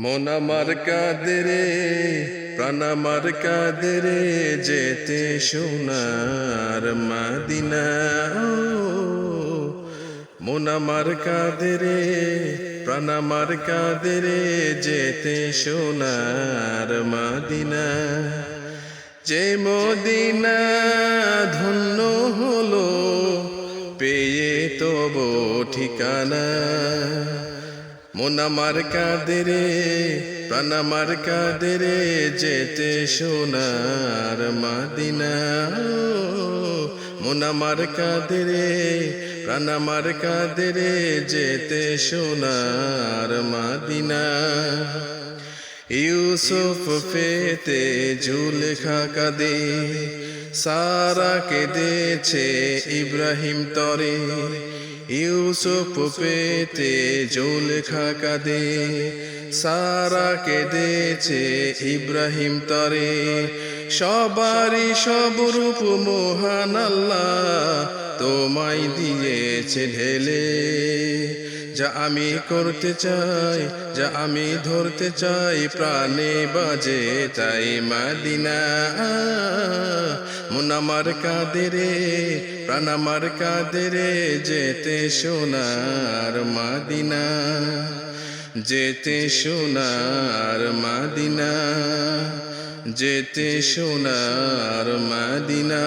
মন আমার কাদেরে প্রাণ আমার কাদেরে যেতে সোনার মাদিনা। মন আমার কাদেরে প্রাণ আমার কাদেরে যেতে সোনার মাদিনা। যে মদিনা ধন্য হলো, পেয়ে তব ঠিকানা। মন আমার কাদেরে প্রাণ আমার কাদেরে যেতে সোনার মাদিনা। মন আমার কাদেরে প্রাণ আমার কাদেরে যেতে সোনার ইউসুফ পেতে জুলেখা কাদে সারা কেঁদেছে ইব্রাহিম তরে। ইউসুফ পেতে জুলেখা কাদে সারা কেঁদেছে ইব্রাহিম তরে। সবারই সব রূপ মহান আল্লাহ তোমায় দিয়েছে ঢেলে যা আমি করতে চাই, যা আমি ধরতে চাই প্রাণে বাজে তাই মাদিনা। মন আমার কাদেরে, প্রাণ আমার কাদেরে যেতে সোনার মাদিনা। যেতে সোনার মাদিনা, যেতে সোনার মাদিনা।